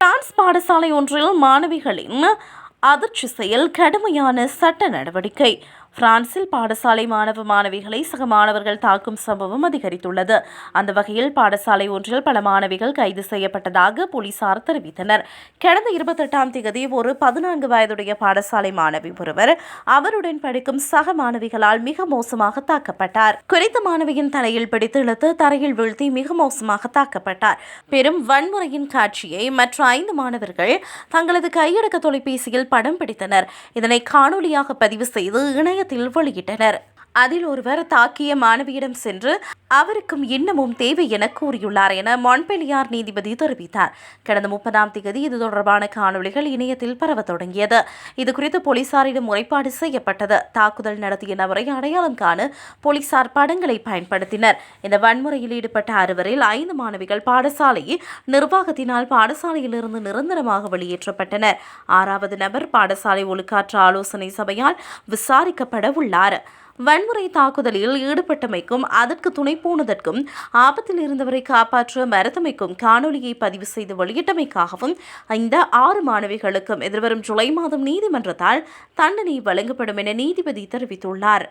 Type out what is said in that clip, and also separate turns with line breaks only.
பாடசாலை ஒன்றில் மாணவிகளின் அதிர்ச்சி செயல் கடுமையான சட்ட நடவடிக்கை. பிரான்சில் பாடசாலை மாணவ மாணவிகளை சக மாணவர்கள் தாக்கும் சம்பவம் அதிகரித்துள்ளது. அந்த வகையில் பாடசாலை ஒன்றில் பல மாணவிகள் கைது செய்யப்பட்டதாக போலீசார் தெரிவித்தனர். கடந்த இருபத்தெட்டாம் தேதி ஒரு பதினான்கு வயதுடைய பாடசாலை மாணவி ஒருவர் அவருடன் படிக்கும் சக மாணவிகளால் மிக மோசமாக தாக்கப்பட்டார். குறித்த மாணவியின் தலையில் பிடித்து இழுத்து தரையில் வீழ்த்தி மிக மோசமாக தாக்கப்பட்டார். பெரும் வன்முறையின் காட்சியை மற்ற ஐந்து மாணவர்கள் தங்களது கையடக்க தொலைபேசியில் படம் பிடித்தனர். இதனை காணொலியாக பதிவு செய்து இணையத்தில் வெளியிட்டனர் அதில் ஒருவர் தாக்கிய மாணவியிடம் சென்று அவருக்கும் இன்னமும் தேவை என கூறியுள்ளார் என மொன்பெலியார் நீதிபதி தெரிவித்தார். கடந்த முப்பதாம் தேதி இது தொடர்பான காணொளிகள் இணையத்தில் பரவத் தொடங்கியது. இதுகுறித்து போலீசாரிடம் முறைப்பாடு செய்யப்பட்டது. தாக்குதல் நடத்திய நபரை அடையாளம் காண போலீசார் படங்களை பயன்படுத்தினர். இந்த வன்முறையில் ஈடுபட்ட அறுவரில் ஐந்து மாணவிகள் பாடசாலையை நிர்வாகத்தினால் பாடசாலையிலிருந்து நிரந்தரமாக வெளியேற்றப்பட்டனர். ஆறாவது நபர் பாடசாலை ஒழுக்காற்று ஆலோசனை சபையால் விசாரிக்கப்பட உள்ளார். வன்முறை தாக்குதலில் ஈடுபட்டமைக்கும் அதற்கு துணை போனதற்கும் ஆபத்தில் இருந்தவரை காப்பாற்ற மறுத்தமைக்கும் காணொலியை பதிவு செய்து வெளியிட்டமைக்காகவும் இந்த ஆறு மாணவிகளுக்கும் எதிர்வரும் ஜூலை மாதம் நீதிமன்றத்தால் தண்டனை வழங்கப்படும் என நீதிபதி தெரிவித்துள்ளார்.